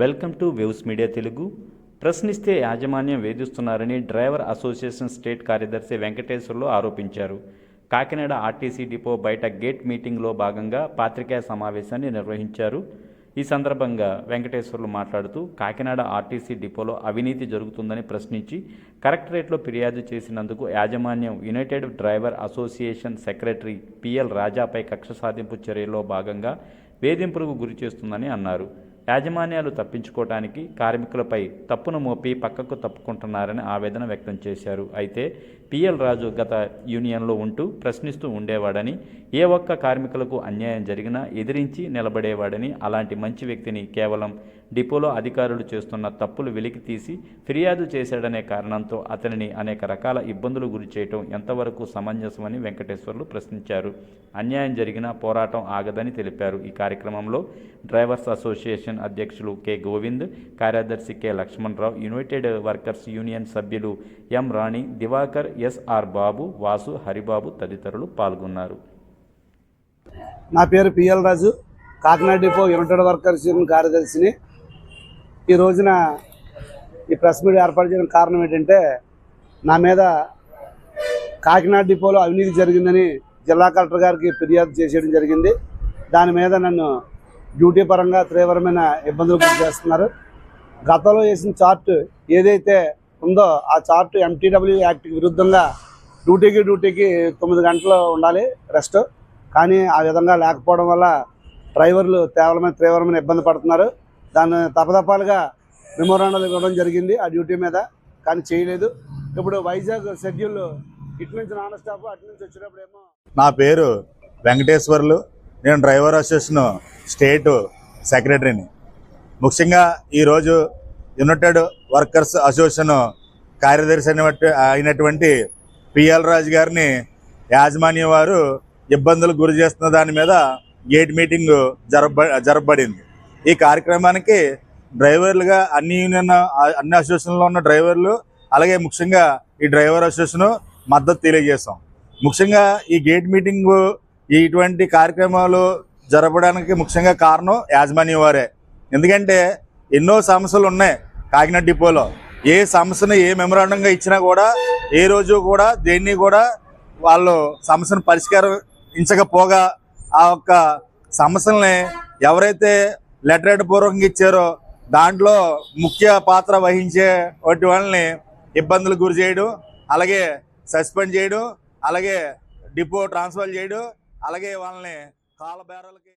Welcome to waves media Telugu. ప్రశ్నిస్తే యాజమాన్యం వేధిస్తున్నారని డ్రైవర్ అసోసియేషన్ స్టేట్ కార్యదర్శి వెంకటేశ్వర్లు ఆరోపించారు. కాకినాడ ఆర్టీసీ డిపో బయట గేట్ మీటింగ్లో భాగంగా పాత్రికేయ సమావేశాన్ని నిర్వహించారు. ఈ సందర్భంగా వెంకటేశ్వర్లు మాట్లాడుతూ కాకినాడ ఆర్టీసీ డిపోలో అవినీతి జరుగుతుందని ప్రశ్నించి కలెక్టరేట్లో ఫిర్యాదు చేసినందుకు యాజమాన్యం united driver association secretary PL రాజాపై కక్ష సాధింపు చర్యలో భాగంగా వేధింపులకు గురి చేస్తుందని అన్నారు. యాజమాన్యాలు తప్పించుకోవటానికి కార్మికులపై తప్పును మోపి పక్కకు తప్పుకుంటున్నారని ఆవేదన వ్యక్తం చేశారు. అయితే పిఎల్ రాజు గత యూనియన్లో ఉంటూ ప్రశ్నిస్తూ ఉండేవాడని ఏ ఒక్క కార్మికులకు అన్యాయం జరిగినా ఎదిరించి నిలబడేవాడని అలాంటి మంచి వ్యక్తిని కేవలం డిపోలో అధికారులు చేస్తున్న తప్పులు వెలికి తీసి ఫిర్యాదు చేశాడనే కారణంతో అతనిని అనేక రకాల ఇబ్బందులు గురి చేయటం ఎంతవరకు సమంజసమని వెంకటేశ్వర్లు ప్రశ్నించారు. అన్యాయం జరిగినా పోరాటం ఆగదని తెలిపారు. ఈ కార్యక్రమంలో డ్రైవర్స్ అసోసియేషన్ అధ్యక్షులు కె. గోవింద్ కార్యదర్శి K. Lakshmanarao united workers union సభ్యులు ఎం. రాణి దివాకర్ ఎస్ఆర్ బాబు వాసు హరిబాబు తదితరులు పాల్గొన్నారు. నా పేరు PL Raju. Kakinada depot united workers union కార్యదర్శిని. ఈ రోజున ఈ ప్రెస్ మీట్ ఏర్పాటు చేయడం కారణం ఏంటంటే నా మీద కాకినాడ డిపోలో అవినీతి జరిగిందని జిల్లా కలెక్టర్ గారికి ఫిర్యాదు చేసేయడం జరిగింది. దాని మీద నన్ను డ్యూటీ పరంగా తీవ్రమైన ఇబ్బందులు గురి చేస్తున్నారు. గతంలో వేసిన చార్ట్ ఏదైతే ఉందో ఆ చార్ట్ ఎంటీడబ్ల్యూ యాక్ట్కి విరుద్ధంగా డ్యూటీకి డ్యూటీకి తొమ్మిది గంటలు ఉండాలి రెస్ట్ కానీ ఆ విధంగా లేకపోవడం వల్ల డ్రైవర్లు తీవ్రమైన తీవ్రమైన ఇబ్బంది పడుతున్నారు. దాన్ని తపతపాలుగా మెమోరాండాలు ఇవ్వడం జరిగింది ఆ డ్యూటీ మీద కానీ చేయలేదు. ఇప్పుడు వైజాగ్ షెడ్యూల్ ఇటు నుంచి నాన్ స్టాప్ అటు నుంచి వచ్చినప్పుడు ఏమో నా పేరు వెంకటేశ్వర్లు. నేను డ్రైవర్ అసోసియేషన్ స్టేట్ సెక్రటరీని. ముఖ్యంగా ఈరోజు యునైటెడ్ వర్కర్స్ అసోసియేషన్ కార్యదర్శి అయినటువంటి- అయినటువంటి పిఎల్ రాజు గారిని యాజమాన్యం వారు ఇబ్బందులకు గురి చేస్తున్న దాని మీద గేట్ మీటింగ్ జరప జరపబడింది. ఈ కార్యక్రమానికి డ్రైవర్లుగా అన్ని యూనియన్ అన్ని అసోసియేషన్లో ఉన్న డ్రైవర్లు అలాగే ముఖ్యంగా ఈ డ్రైవర్ అసోసియేషన్ మద్దతు తెలియజేస్తాం ముఖ్యంగా ఈ గేట్ మీటింగ్ ఇటువంటి కార్యక్రమాలు జరపడానికి ముఖ్యంగా కారణం యాజమాన్యం వారే. ఎందుకంటే ఎన్నో సమస్యలు ఉన్నాయి. కాకినాడ డిపోలో ఏ సమస్యను ఏ మెమరాండంగా ఇచ్చినా కూడా ఏ రోజు కూడా దేన్ని కూడా వాళ్ళు సమస్యను పరిష్కరించకపోగా ఆ యొక్క సమస్యల్ని ఎవరైతే లెటర్ పూర్వకంగా ఇచ్చారో దాంట్లో ముఖ్య పాత్ర వహించే వాటి వాళ్ళని ఇబ్బందులకు గురి చేయడం అలాగే సస్పెండ్ చేయడం అలాగే డిపో ట్రాన్స్ఫర్ చేయడం అలాగే వాళ్ళని కాల బేరాలకి